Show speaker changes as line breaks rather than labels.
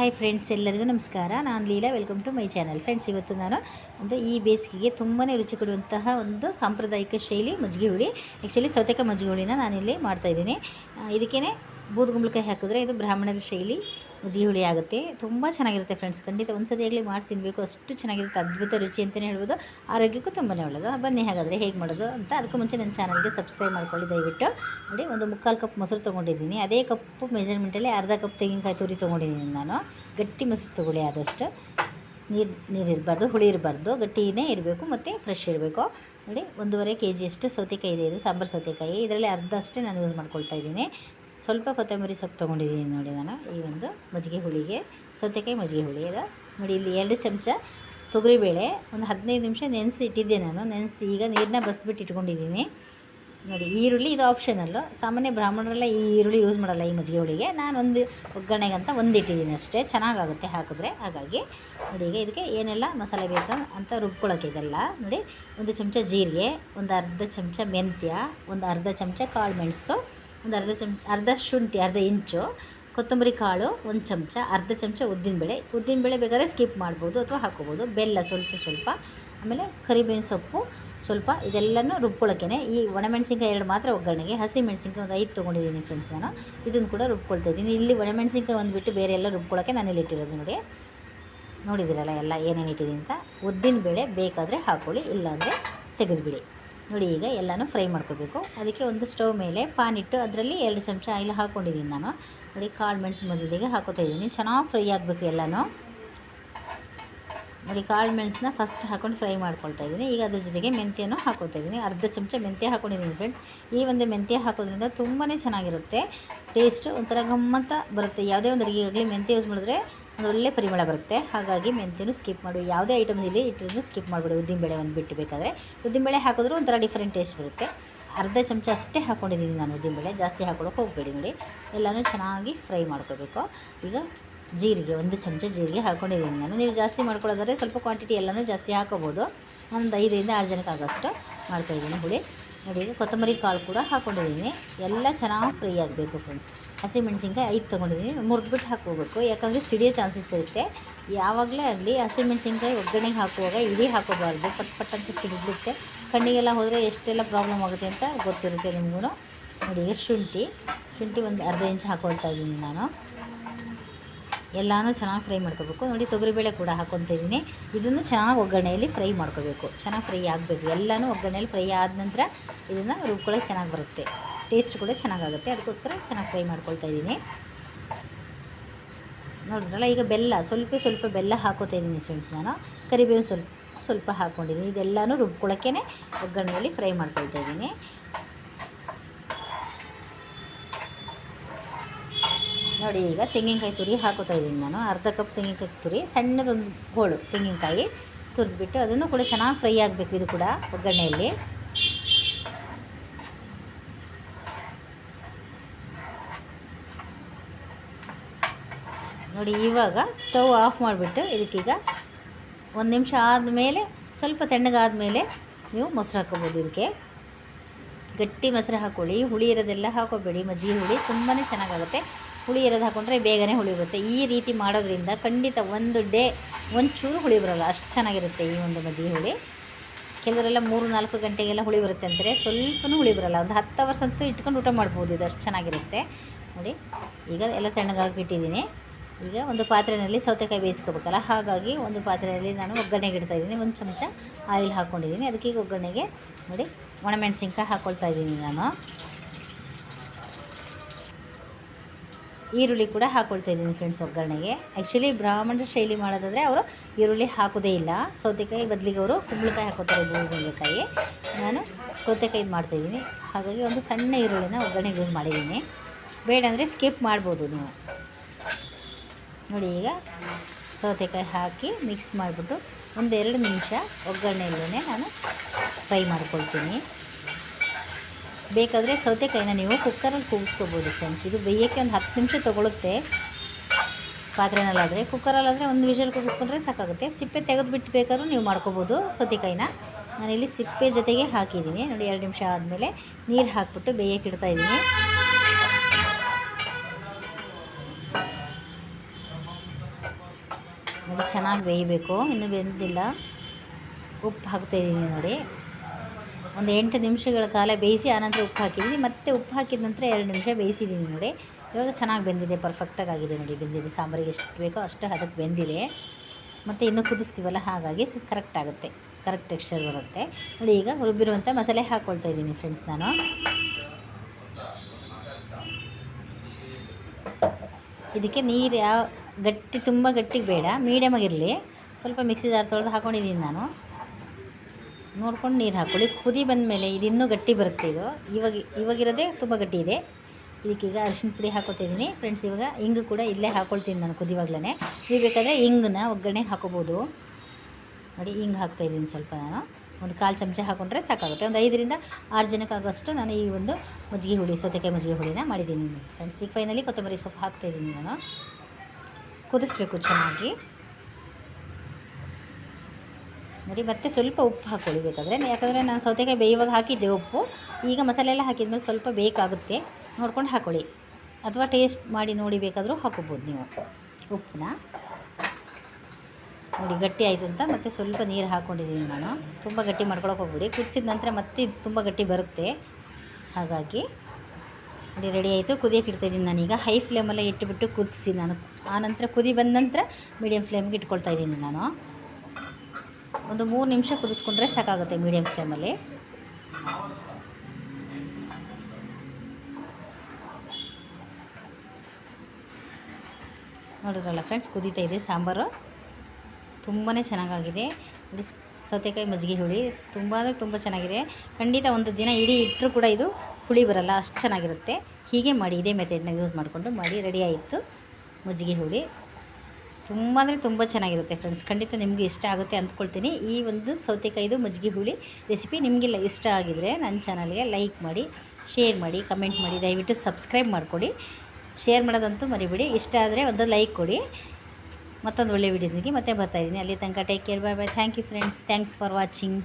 Hi friends ಎಲ್ಲರಿಗೂ ನಮಸ್ಕಾರ. ನಾನು Leela welcome to my channel friends ಇವತ್ತು ನಾನು ಒಂದು ಈ ಬೇಸಿಗೆಗೆ ತುಂಬಾ ರುಚಿ ಕೊಡುವಂತಹ ಒಂದು ಸಾಂಪ್ರದಾಯಿಕ ಶೈಲಿ ಮಜ್ಜಿಗೆ ಹುಳಿ. ಆ್ಯಕ್ಚುಲಿ ಸೌತೆಕಾಯಿ ಮಜ್ಜಿಗೆ ಹುಳಿನ ನಾನಿಲ್ಲಿ ಮಾಡ್ತಾಯಿದ್ದೀನಿ ಇದಕ್ಕೇ ಬೂದುಗುಂಬಳಕಾಯಿ ಹಾಕಿದ್ರೆ ಇದು ಬ್ರಾಹ್ಮಣರ ಶೈಲಿ ಮಜ್ಜಿಗೆ ಹುಳಿ ಆಗುತ್ತೆ. ತುಂಬ ಚೆನ್ನಾಗಿರುತ್ತೆ ಫ್ರೆಂಡ್ಸ್ ಖಂಡಿತ ಒಂದು ಸತಿ ಆಗಲಿ ಮಾಡಿ ತಿನ್ನಬೇಕು ಅಷ್ಟು ಚೆನ್ನಾಗಿರುತ್ತೆ, ಅದ್ಭುತ ರುಚಿ ಅಂತಲೇ ಹೇಳ್ಬೋದು. ಆರೋಗ್ಯಕ್ಕೂ ತುಂಬಾ ಒಳ್ಳೆಯದು ಬನ್ನಿ ಹಾಗಾದರೆ ಹೇಗೆ ಮಾಡೋದು ಅಂತ ಅದಕ್ಕೂ ಮುಂಚೆ ನನ್ನ ಚಾನಲ್ಗೆ ಸಬ್ಸ್ಕ್ರೈಬ್ ಮಾಡ್ಕೊಳ್ಳಿ ದಯವಿಟ್ಟು. ನೋಡಿ, ಒಂದು ಮುಕ್ಕಾಲು ಕಪ್ ಮೊಸರು ತೊಗೊಂಡಿದ್ದೀನಿ. ಅದೇ ಕಪ್ಪು ಮೆಜರ್ಮೆಂಟಲ್ಲಿ ಅರ್ಧ ಕಪ್ ತೆಂಗಿನಕಾಯಿ ತುರಿ ತೊಗೊಂಡಿದ್ದೀನಿ ನಾನು. ಗಟ್ಟಿ ಮೊಸರು ತೊಗೊಳ್ಳಿ ಆದಷ್ಟು. ನೀರು ನೀರು ಇರಬಾರ್ದು, ಹುಳಿ ಇರಬಾರ್ದು. ಗಟ್ಟಿನೇ ಇರಬೇಕು ಮತ್ತು ಫ್ರೆಶ್ ಇರಬೇಕು. ನೋಡಿ, ಒಂದೂವರೆ ಕೆ ಜಿಯಷ್ಟು ಸೌತೆಕಾಯಿ ಇದೆ. ಇದು ಸಾಂಬಾರು ಸೌತೆಕಾಯಿ. ಇದರಲ್ಲಿ ಅರ್ಧ ಅಷ್ಟೇ ನಾನು ಯೂಸ್ ಮಾಡ್ಕೊಳ್ತಾ ಇದ್ದೀನಿ. ಸ್ವಲ್ಪ ಕೊತ್ತಂಬರಿ ಸೊಪ್ಪು ತೊಗೊಂಡಿದ್ದೀನಿ ನೋಡಿ ನಾನು. ಈ ಒಂದು ಮಜ್ಜಿಗೆ ಹುಳಿಗೆ, ಸೌತೆಕಾಯಿ ಮಜ್ಜಿಗೆ ಹುಳಿ ಅದು ನೋಡಿ ಇಲ್ಲಿ ಎರಡು ಚಮಚ ತೊಗರಿಬೇಳೆ ಒಂದು ಹದಿನೈದು ನಿಮಿಷ ನೆನೆಸಿ ಇಟ್ಟಿದ್ದೆ ನಾನು. ನೆನೆಸಿ ಈಗ ನೀರನ್ನ ಬಸ್ಬಿಟ್ಟು ಇಟ್ಕೊಂಡಿದ್ದೀನಿ. ನೋಡಿ, ಈರುಳ್ಳಿ ಇದು ಆಪ್ಷನಲ್ಲು ಸಾಮಾನ್ಯ ಬ್ರಾಹ್ಮಣರೆಲ್ಲ ಈ ಈರುಳ್ಳಿ ಯೂಸ್ ಮಾಡಲ್ಲ ಈ ಮಜ್ಜಿಗೆ ಹುಳಿಗೆ. ನಾನು ಒಂದು ಒಗ್ಗರಣೆಗಂತ ಒಂದು ಇಟ್ಟಿದ್ದೀನಿ ಅಷ್ಟೇ. ಚೆನ್ನಾಗಾಗುತ್ತೆ ಹಾಕಿದ್ರೆ. ಹಾಗಾಗಿ ನೋಡಿ, ಈಗ ಇದಕ್ಕೆ ಏನೆಲ್ಲ ಮಸಾಲೆ ಬೇಕು ಅಂತ ರುಬ್ಕೊಳ್ಳೋಕೆ ಇದೆಲ್ಲ. ನೋಡಿ, ಒಂದು ಚಮಚ ಜೀರಿಗೆ, ಒಂದು ಅರ್ಧ ಚಮಚ ಮೆಂತ್ಯ, ಒಂದು ಅರ್ಧ ಚಮಚ ಕಾಳು ಮೆಣಸು ಒಂದು ಅರ್ಧ ಚಮಚ ಅರ್ಧ ಶುಂಠಿ, ಅರ್ಧ ಇಂಚು, ಕೊತ್ತಂಬರಿ ಕಾಳು, ಒಂದು ಚಮಚ, ಅರ್ಧ ಚಮಚ ಉದ್ದಿನ ಬೇಳೆ. ಉದ್ದಿನ ಬೇಳೆ ಬೇಕಾದ್ರೆ ಸ್ಕಿಪ್ ಮಾಡ್ಬೋದು ಅಥವಾ ಹಾಕೋಬೋದು ಬೆಲ್ಲ ಸ್ವಲ್ಪ ಸ್ವಲ್ಪ. ಆಮೇಲೆ ಕರಿಬೇವಿನ ಸೊಪ್ಪು ಸ್ವಲ್ಪ. ಇದೆಲ್ಲನೂ ರುಬ್ಕೊಳ್ಳೋಕ್ಕೇನೆ ಈ ಒಣಮೆಣಸಿನ್ಕಾಯಿ ಎರಡು ಮಾತ್ರ ಒಗ್ಗರಣೆಗೆ. ಹಸಿ ಮೆಣಸಿನ್ಕಾಯಿ ಒಂದು ಐದು ತೊಗೊಂಡಿದ್ದೀನಿ ಫ್ರೆಂಡ್ಸ್ ನಾನು. ಇದನ್ನು ಕೂಡ ರುಬ್ಕೊಳ್ತಾ ಇದ್ದೀನಿ. ಇಲ್ಲಿ ಒಣಮೆಣಸಿನ್ಕಾಯಿ ಒಂದು ಬಿಟ್ಟು ಬೇರೆ ಎಲ್ಲ ರುಬ್ಕೊಳ್ಳೋಕ್ಕೆ ನಾನು ಇಲ್ಲಿ ಇಟ್ಟಿರೋದು ನೋಡಿ. ನೋಡಿದಿರಲ್ಲ ಎಲ್ಲ ಏನೇನು ಇಟ್ಟಿದ್ದೀನಿ ಅಂತ. ಉದ್ದಿನ ಬೇಳೆ ಬೇಕಾದರೆ ಹಾಕ್ಕೊಳ್ಳಿ ಇಲ್ಲಾಂದರೆ ತೆಗೆದುಬಿಡಿ. ನೋಡಿ ಈಗ ಎಲ್ಲನೂ ಫ್ರೈ ಮಾಡ್ಕೋಬೇಕು. ಅದಕ್ಕೆ ಒಂದು ಸ್ಟವ್ ಮೇಲೆ ಪಾನ್ ಇಟ್ಟು ಅದರಲ್ಲಿ ಎರಡು ಚಮಚ ಆಯಿಲ್ ಹಾಕ್ಕೊಂಡಿದ್ದೀನಿ ನಾನು. ನೋಡಿ, ಕಾಳು ಮೆಣಸು ಮೊದಲಿಗೆ ಹಾಕೋತಾ ಇದ್ದೀನಿ. ಚೆನ್ನಾಗಿ ಫ್ರೈ ಆಗಬೇಕು ಎಲ್ಲನೂ. ನೋಡಿ, ಕಾಳು ಮೆಣಸನ್ನ ಫಸ್ಟ್ ಹಾಕೊಂಡು ಫ್ರೈ ಮಾಡ್ಕೊಳ್ತಾ ಇದ್ದೀನಿ. ಈಗ ಅದ್ರ ಜೊತೆಗೆ ಮೆಂತ್ಯನೂ ಹಾಕೋತಾ ಇದ್ದೀನಿ. ಅರ್ಧ ಚಮಚ ಮೆಂತ್ಯ ಹಾಕೊಂಡಿದ್ದೀನಿ ಫ್ರೆಂಡ್ಸ್ ಈ ಒಂದು ಮೆಂತ್ಯ ಹಾಕೋದ್ರಿಂದ ತುಂಬಾ ಚೆನ್ನಾಗಿರುತ್ತೆ. ಟೇಸ್ಟ್ ಒಂಥರ ಗಮ್ಮತ್ತ ಬರುತ್ತೆ. ಯಾವುದೇ ಒಂದು ಅಡುಗೆಗಾಗಲಿ ಮೆಂತ್ಯ ಯೂಸ್ ಮಾಡಿದ್ರೆ ಒಂದು ಒಳ್ಳೆ ಪರಿಮಳ ಬರುತ್ತೆ. ಹಾಗಾಗಿ ಮೆಂತ್ಯನೂ ಸ್ಕಿಪ್ ಮಾಡಿ. ಯಾವುದೇ ಐಟಮ್ಸ್ ಇಲ್ಲಿ ಇಟ್ಟಿದ್ರು ಸ್ಕಿಪ್ ಮಾಡಿಬಿಡಿ. ಉದ್ದಿನಬೇಳೆ ಒಂದು ಬಿಟ್ಟು ಬೇಕಾದರೆ. ಉದ್ದಿನಬೇಳೆ ಹಾಕಿದ್ರು ಒಂಥರ ಡಿಫ್ರೆಂಟ್ ಟೇಸ್ಟ್ ಬರುತ್ತೆ. ಅರ್ಧ ಚಮಚ ಅಷ್ಟೇ ಹಾಕ್ಕೊಂಡಿದ್ದೀನಿ ನಾನು ಉದ್ದಿನಬೇಳೆ ಜಾಸ್ತಿ ಹಾಕೊಳ್ಳೋಕೆ ಹೋಗಬೇಡಿ ನೋಡಿ. ಎಲ್ಲನೂ ಚೆನ್ನಾಗಿ ಫ್ರೈ ಮಾಡ್ಕೋಬೇಕು. ಈಗ ಜೀರಿಗೆ, ಒಂದು ಚಮಚ ಜೀರಿಗೆ ಹಾಕ್ಕೊಂಡಿದ್ದೀನಿ ನಾನು. ನೀವು ಜಾಸ್ತಿ ಮಾಡ್ಕೊಳ್ಳೋದಾದ್ರೆ ಸ್ವಲ್ಪ ಕ್ವಾಂಟಿಟಿ ಎಲ್ಲನೂ ಜಾಸ್ತಿ ಹಾಕೋಬೋದು. ಒಂದು ಐದರಿಂದ ಆರು ಜನಕ್ಕೆ ಆಗೋಷ್ಟು ಮಾಡ್ತಾಯಿದ್ದೀನಿ ಹುಳಿ. ನೋಡಿ ಕೊತ್ತಂಬರಿ ಕಾಳು ಕೂಡ ಹಾಕ್ಕೊಂಡಿದ್ದೀನಿ ಎಲ್ಲ ಚೆನ್ನಾಗಿ ಫ್ರೈ ಆಗಬೇಕು ಫ್ರೆಂಡ್ಸ್ ಹಸಿಮೆಣ್ಸಿನ್ಕಾಯಿ ಐದು ತೊಗೊಂಡಿದ್ದೀನಿ. ಮುರಿದ್ಬಿಟ್ಟು ಹಾಕೋಬೇಕು ಯಾಕಂದರೆ ಸಿಡಿಯೋ ಚಾನ್ಸಸ್ ಇರುತ್ತೆ. ಯಾವಾಗಲೇ ಆಗಲಿ ಹಸಿಮೆಣ್ಸಿನ್ಕಾಯಿ ಒಗ್ಗರಣೆಗೆ ಹಾಕುವಾಗ ಇಡೀ ಹಾಕೋಬಾರ್ದು. ಪಟ್ ಪಟ್ ಅಂತ ಸಿಡಿಬಿಡುತ್ತೆ ಕಣ್ಣಿಗೆಲ್ಲ ಹೋದರೆ ಎಷ್ಟೆಲ್ಲ ಪ್ರಾಬ್ಲಮ್ ಆಗುತ್ತೆ ಅಂತ ಗೊತ್ತಿರುತ್ತೆ ನಿಮಗೂ ನೋಡಿ ಶುಂಠಿ. ಶುಂಠಿ ಒಂದು ಅರ್ಧ ಇಂಚ್ ಹಾಕೊಳ್ತಾ ಇದ್ದೀನಿ ನಾನು. ಎಲ್ಲನೂ ಚೆನ್ನಾಗಿ ಫ್ರೈ ಮಾಡ್ಕೋಬೇಕು. ನೋಡಿ ತೊಗರಿಬೇಳೆ ಕೂಡ ಹಾಕ್ಕೊತಿದ್ದೀನಿ ಇದನ್ನು ಚೆನ್ನಾಗಿ ಒಗ್ಗರಣೆಯಲ್ಲಿ ಫ್ರೈ ಮಾಡ್ಕೋಬೇಕು. ಚೆನ್ನಾಗಿ ಫ್ರೈ ಆಗಬೇಕು. ಎಲ್ಲನೂ ಒಗ್ಗರಣೆಯಲ್ಲಿ ಫ್ರೈ ಆದ ನಂತರ ಇದನ್ನು ರುಬ್ಕೊಳ್ಳೋಕೆ ಚೆನ್ನಾಗಿ ಬರುತ್ತೆ. ಟೇಸ್ಟ್ ಕೂಡ ಚೆನ್ನಾಗಾಗುತ್ತೆ. ಅದಕ್ಕೋಸ್ಕರ ಚೆನ್ನಾಗಿ ಫ್ರೈ ಮಾಡ್ಕೊಳ್ತಾ ಇದ್ದೀನಿ. ನೋಡಿದ್ರಲ್ಲ, ಈಗ ಬೆಲ್ಲ, ಸ್ವಲ್ಪ ಸ್ವಲ್ಪ ಬೆಲ್ಲ ಹಾಕೋತಾ ಇದ್ದೀನಿ ಫ್ರೆಂಡ್ಸ್ ನಾನು. ಕರಿಬೇವು ಸ್ವಲ್ಪ ಸ್ವಲ್ಪ ಹಾಕ್ಕೊಂಡಿದ್ದೀನಿ ಇದೆಲ್ಲನೂ ರುಬ್ಕೊಳ್ಳೋಕ್ಕೇ ಒಗ್ಗರಣೆಯಲ್ಲಿ ಫ್ರೈ ಮಾಡ್ಕೊಳ್ತಾ ಇದ್ದೀನಿ. ನೋಡಿ, ಈಗ ತೆಂಗಿನಕಾಯಿ ತುರಿ ಹಾಕೋತಾ ಇದ್ದೀನಿ ನಾನು. ಅರ್ಧ ಕಪ್ ತೆಂಗಿನಕಾಯಿ ತುರಿ, ಸಣ್ಣದೊಂದು ಹೋಳು ತೆಂಗಿನಕಾಯಿ ತುರಿದ್ಬಿಟ್ಟು ಅದನ್ನು ಕೂಡ ಚೆನ್ನಾಗಿ ಫ್ರೈ ಆಗಬೇಕು ಇದು ಕೂಡ ಒಗ್ಗರಣೆಯಲ್ಲಿ. ನೋಡಿ, ಇವಾಗ ಸ್ಟವ್ ಆಫ್ ಮಾಡಿಬಿಟ್ಟು ಇದಕ್ಕೀಗ ಒಂದು ನಿಮಿಷ ಆದಮೇಲೆ ಸ್ವಲ್ಪ ತಣ್ಣಗಾದ ಮೇಲೆ ನೀವು ಮೊಸರು ಹಾಕೋಬೋದು ಇದಕ್ಕೆ. ಗಟ್ಟಿ ಮೊಸರು ಹಾಕ್ಕೊಳ್ಳಿ ಹುಳಿ ಇರೋದೆಲ್ಲ ಹಾಕೋಬೇಡಿ. ಮಜ್ಜಿಗೆ ಹುಳಿ ತುಂಬಾ ಚೆನ್ನಾಗಾಗುತ್ತೆ. ಹುಳಿ ಇರೋದು ಹಾಕೊಂಡ್ರೆ ಬೇಗನೆ ಹುಳಿ ಬರುತ್ತೆ. ಈ ರೀತಿ ಮಾಡೋದ್ರಿಂದ ಖಂಡಿತ ಒಂದು ಡೇ ಒಂಚೂರು ಹುಳಿ ಬರೋಲ್ಲ. ಅಷ್ಟು ಚೆನ್ನಾಗಿರುತ್ತೆ ಈ ಒಂದು ಮಜ್ಜಿಗೆ ಹುಳಿ. ಕೆಲವರೆಲ್ಲ ಮೂರು, ನಾಲ್ಕು ಗಂಟೆಗೆಲ್ಲ ಹುಳಿ ಬರುತ್ತೆ ಅಂತಾರೆ. ಸ್ವಲ್ಪನೂ ಹುಳಿ ಬರೋಲ್ಲ. ಒಂದು ಹತ್ತು ಅವರ್ಸ್ ಅಂತೂ ಇಟ್ಕೊಂಡು ಊಟ ಮಾಡ್ಬೋದು. ಇದು ಅಷ್ಟು ಚೆನ್ನಾಗಿರುತ್ತೆ. ನೋಡಿ, ಈಗ ಎಲ್ಲ ತಣ್ಣಗಾಗಿ ಇಟ್ಟಿದ್ದೀನಿ. ಈಗ ಒಂದು ಪಾತ್ರೆಯಲ್ಲಿ ಸೌತೆಕಾಯಿ ಬೇಯಿಸ್ಕೋಬೇಕಲ್ಲ. ಹಾಗಾಗಿ ಒಂದು ಪಾತ್ರೆಯಲ್ಲಿ ನಾನು ಒಗ್ಗರಣೆಗೆ ಇಡ್ತಾ ಇದ್ದೀನಿ. ಒಂದು ಚಮಚ ಆಯಿಲ್ ಹಾಕ್ಕೊಂಡಿದ್ದೀನಿ ಅದಕ್ಕೆ ಈಗ ಒಗ್ಗರಣೆಗೆ ನೋಡಿ ಒಣಮೆಣಸಿನ್ಕಾಯಿ ಹಾಕ್ಕೊಳ್ತಾ ಇದ್ದೀನಿ ನಾನು. ಈರುಳ್ಳಿ ಕೂಡ ಹಾಕ್ಕೊಳ್ತಾ ಇದ್ದೀನಿ ಫ್ರೆಂಡ್ಸ್ ಒಗ್ಗರಣೆಗೆ. ಆ್ಯಕ್ಚುಲಿ ಬ್ರಾಹ್ಮಣರ ಶೈಲಿ ಮಾಡೋದಾದರೆ ಅವರು ಈರುಳ್ಳಿ ಹಾಕೋದೇ ಇಲ್ಲ. ಸೌತೆಕಾಯಿ ಬದಲಿಗೆ ಅವರು ಕುಂಬಳಕಾಯಿ ಹಾಕೋತಾರೆ ಕುಂಬಳಕಾಯಿ. ನಾನು ಸೌತೆಕಾಯಿ ಮಾಡ್ತಾಯಿದ್ದೀನಿ ಹಾಗಾಗಿ ಒಂದು ಸಣ್ಣ ಈರುಳ್ಳಿನ ಒಗ್ಗರಣೆಗೆ ಯೂಸ್ ಮಾಡಿದ್ದೀನಿ. ಬೇಡ ಅಂದರೆ ಸ್ಕಿಪ್ ಮಾಡ್ಬೋದು ನೀವು. ನೋಡಿ ಈಗ ಸೌತೆಕಾಯಿ ಹಾಕಿ ಮಿಕ್ಸ್ ಮಾಡಿಬಿಟ್ಟು ಒಂದೆರಡು ನಿಮಿಷ ಒಗ್ಗರಣೆಯಲ್ಲೇ ನಾನು ಫ್ರೈ ಮಾಡ್ಕೊಳ್ತೀನಿ. ಬೇಕಾದರೆ ಸೌತೆಕಾಯಿನ ನೀವು ಕುಕ್ಕರಲ್ಲಿ ಕೂಗಿಸ್ಕೋಬೋದು ಫ್ರೆಂಡ್ಸ್ ಇದು ಬೇಯೋಕ್ಕೆ ಒಂದು ಹತ್ತು ನಿಮಿಷ ತೊಗೊಳುತ್ತೆ. ಪಾತ್ರೆನಲ್ಲಾದರೆ, ಕುಕ್ಕರಲ್ಲಾದರೆ ಒಂದು ವಿಷಲ್ ಕೂಗಿಸ್ಕೊಂಡ್ರೆ ಸಾಕಾಗುತ್ತೆ. ಸಿಪ್ಪೆ ತೆಗೆದುಬಿಟ್ಟು ಬೇಕಾದ್ರೂ ನೀವು ಮಾಡ್ಕೋಬೋದು ಸೌತೆಕಾಯಿನ. ನಾನಿಲ್ಲಿ ಸಿಪ್ಪೆ ಜೊತೆಗೆ ಹಾಕಿದ್ದೀನಿ. ನೋಡಿ, ಎರಡು ನಿಮಿಷ ಆದಮೇಲೆ ನೀರು ಹಾಕ್ಬಿಟ್ಟು ಬೇಯಕ್ಕೆ ಇಡ್ತಾ ಇದ್ದೀನಿ. ನೋಡಿ, ಚೆನ್ನಾಗಿ ಬೇಯಬೇಕು. ಇನ್ನೂ ಬೆಂದಿಲ್ಲ. ಉಪ್ಪು ಹಾಕ್ತಾಯಿದ್ದೀನಿ ನೋಡಿ. ಒಂದು ಎಂಟು ನಿಮಿಷಗಳ ಕಾಲ ಬೇಯಿಸಿ ಆನಂತರ ಉಪ್ಪು ಹಾಕಿದ್ದೀನಿ. ಮತ್ತೆ ಉಪ್ಪು ಹಾಕಿದ ನಂತರ ಎರಡು ನಿಮಿಷ ಬೇಯಿಸಿದ್ದೀನಿ ನೋಡಿ. ಇವಾಗ ಚೆನ್ನಾಗಿ ಬೆಂದಿದೆ ಪರ್ಫೆಕ್ಟಾಗಿ ಆಗಿದೆ ನೋಡಿ. ಬೆಂದಿದೆ. ಸಾಂಬಾರಿಗೆ ಎಷ್ಟು ಬೇಕೋ ಅಷ್ಟು ಅದಕ್ಕೆ ಬೆಂದಿದೆ. ಮತ್ತು ಇನ್ನೂ ಕುದಿಸ್ತೀವಲ್ಲ, ಹಾಗಾಗಿ ಸ್ವಲ್ಪ ಕರೆಕ್ಟ್ ಆಗುತ್ತೆ. ಕರೆಕ್ಟ್ ಟೆಕ್ಸ್ಚರ್ ಬರುತ್ತೆ. ನೋಡಿ, ಈಗ ರುಬ್ಬಿರುವಂಥ ಮಸಾಲೆ ಹಾಕ್ಕೊಳ್ತಾ ಇದ್ದೀನಿ ಫ್ರೆಂಡ್ಸ್ ನಾನು. ಇದಕ್ಕೆ ನೀರು ಯಾವ ಗಟ್ಟಿ, ತುಂಬ ಗಟ್ಟಿಗೆ ಬೇಡ. ಮೀಡಿಯಮ್ ಆಗಿರಲಿ. ಸ್ವಲ್ಪ ಮಿಕ್ಸಿ ಜಾರ್ ತೊಳೆದು ಹಾಕ್ಕೊಂಡಿದ್ದೀನಿ ನಾನು. ನೋಡ್ಕೊಂಡು ನೀರು ಹಾಕ್ಕೊಳ್ಳಿ ಕುದಿ ಬಂದಮೇಲೆ ಇದು ಇನ್ನೂ ಗಟ್ಟಿ ಬರುತ್ತೆ ಇದು. ಇವಾಗ, ಇವಾಗಿರೋದೇ ತುಂಬ ಗಟ್ಟಿ ಇದೆ. ಇದಕ್ಕೀಗ ಅರಿಶಿನ ಪುಡಿ ಹಾಕೋತಿದ್ದೀನಿ ಫ್ರೆಂಡ್ಸ್ ಇವಾಗ ಹಿಂಗು ಕೂಡ ಇಲ್ಲೇ ಹಾಕ್ಕೊಳ್ತೀನಿ ನಾನು ಕುದಿವಾಗ್ಲೇ ನೀವು ಬೇಕಾದರೆ ಹಿಂಗನ್ನ ಒಗ್ಗರಣೆಗೆ ಹಾಕೋಬೋದು. ನೋಡಿ ಹಿಂಗೆ ಹಾಕ್ತಾಯಿದ್ದೀನಿ ಸ್ವಲ್ಪ ನಾನು. ಒಂದು ಕಾಲು ಚಮಚ ಹಾಕೊಂಡ್ರೆ ಸಾಕಾಗುತ್ತೆ. ಒಂದು ಐದರಿಂದ ಆರು ಜನಕ್ಕೆ ಆಗೋಷ್ಟು ನಾನು ಈ ಒಂದು ಮಜ್ಜಿಗೆ ಹುಳಿ, ಸೌತೆಕಾಯಿ ಮಜ್ಜಿಗೆ ಹುಳಿನ ಮಾಡಿದ್ದೀನಿ ಫ್ರೆಂಡ್ಸ್ ಈಗ ಫೈನಲಿ ಕೊತ್ತಂಬರಿ ಸೊಪ್ಪು ಹಾಕ್ತಾಯಿದ್ದೀನಿ ನಾನು. ಕುದಿಸ್ಬೇಕು ಚೆನ್ನಾಗಿ. ನೋಡಿ, ಮತ್ತೆ ಸ್ವಲ್ಪ ಉಪ್ಪು ಹಾಕ್ಕೊಳ್ಳಿ ಬೇಕಾದರೆ. ಯಾಕಂದರೆ ನಾನು ಸೌತೆಕಾಯಿ ಬೇಯುವಾಗ ಹಾಕಿದ್ದೆ ಉಪ್ಪು. ಈಗ ಮಸಾಲೆ ಎಲ್ಲ ಹಾಕಿದ್ಮೇಲೆ ಸ್ವಲ್ಪ ಬೇಕಾಗುತ್ತೆ. ನೋಡ್ಕೊಂಡು ಹಾಕ್ಕೊಳ್ಳಿ ಅಥವಾ ಟೇಸ್ಟ್ ಮಾಡಿ ನೋಡಿ ಬೇಕಾದರೂ ಹಾಕೋಬೋದು ನೀವು ಉಪ್ಪನ್ನ. ನೋಡಿ, ಗಟ್ಟಿ ಆಯಿತು ಅಂತ ಮತ್ತೆ ಸ್ವಲ್ಪ ನೀರು ಹಾಕ್ಕೊಂಡಿದ್ದೀನಿ ನಾನು. ತುಂಬ ಗಟ್ಟಿ ಮಾಡ್ಕೊಳಕ್ಕೆ ಹೋಗ್ಬಿಡಿ. ಕುದಿಸಿದ ನಂತರ ಮತ್ತೆ ತುಂಬ ಗಟ್ಟಿ ಬರುತ್ತೆ. ಹಾಗಾಗಿ ನೋಡಿ, ರೆಡಿ ಆಯಿತು. ಕುದಿಯೋಕೆ ಇಡ್ತಾಯಿದ್ದೀನಿ ನಾನೀಗ ಹೈ ಫ್ಲೇಮಲ್ಲೇ ಇಟ್ಟುಬಿಟ್ಟು ಕುದಿಸಿ ನಾನು. ಆನಂತರ ಕುದಿ ಬಂದ ನಂತರ ಮೀಡಿಯಮ್ ಫ್ಲೇಮ್ಗೆ ಇಟ್ಕೊಳ್ತಾ ಇದ್ದೀನಿ ನಾನು. ಒಂದು ಮೂರು ನಿಮಿಷ ಕುದಿಸ್ಕೊಂಡ್ರೆ ಸಾಕಾಗುತ್ತೆ ಮೀಡಿಯಮ್ ಫ್ಲೇಮಲ್ಲಿ ನೋಡಿದ್ರಲ್ಲ ಫ್ರೆಂಡ್ಸ್ ಕುದೀತಾ ಇದೆ ಸಾಂಬಾರು. ತುಂಬಾ ಚೆನ್ನಾಗಾಗಿದೆ. ನೋಡಿ ಸೌತೆಕಾಯಿ ಮಜ್ಜಿಗೆ ಹುಳಿ, ತುಂಬ ಅಂದರೆ ತುಂಬ ಚೆನ್ನಾಗಿದೆ. ಖಂಡಿತ ಒಂದು ದಿನ ಇಡೀ ಇಟ್ಟರೂ ಕೂಡ ಇದು ಹುಳಿ ಬರಲ್ಲ, ಅಷ್ಟು ಚೆನ್ನಾಗಿರುತ್ತೆ. ಹೀಗೆ ಮಾಡಿ, ಇದೇ ಮೆಥಡ್ನ ಯೂಸ್ ಮಾಡಿಕೊಂಡು ಮಾಡಿ ರೆಡಿ ಆಯಿತು ಮಜ್ಜಿಗೆ ಹುಳಿ. ತುಂಬ ಅಂದರೆ ತುಂಬ ಚೆನ್ನಾಗಿರುತ್ತೆ ಫ್ರೆಂಡ್ಸ್ ಖಂಡಿತ ನಿಮಗೆ ಇಷ್ಟ ಆಗುತ್ತೆ ಅಂದ್ಕೊಳ್ತೀನಿ. ಈ ಒಂದು ಸೌತೆಕಾಯಿದು ಮಜ್ಜಿಗೆ ಹುಳಿ ರೆಸಿಪಿ ನಿಮಗೆಲ್ಲ ಇಷ್ಟ ಆಗಿದರೆ ನನ್ನ ಚಾನಲ್ಗೆ ಲೈಕ್ ಮಾಡಿ ಶೇರ್ ಮಾಡಿ ಕಮೆಂಟ್ ಮಾಡಿ, ದಯವಿಟ್ಟು ಸಬ್ಸ್ಕ್ರೈಬ್ ಮಾಡಿಕೊಡಿ. ಶೇರ್ ಮಾಡೋದಂತೂ ಮರಿಬೇಡಿ. ಇಷ್ಟ ಆದರೆ ಒಂದು ಲೈಕ್ ಕೊಡಿ. ಮತ್ತೊಂದು ಒಳ್ಳೆ ವೀಡಿಯೋದೊಂದಿಗೆ ಮತ್ತೆ ಬರ್ತಾಯಿದ್ದೀನಿ ಅಲ್ಲಿ ತನಕ take care bye bye thank you friends thanks for watching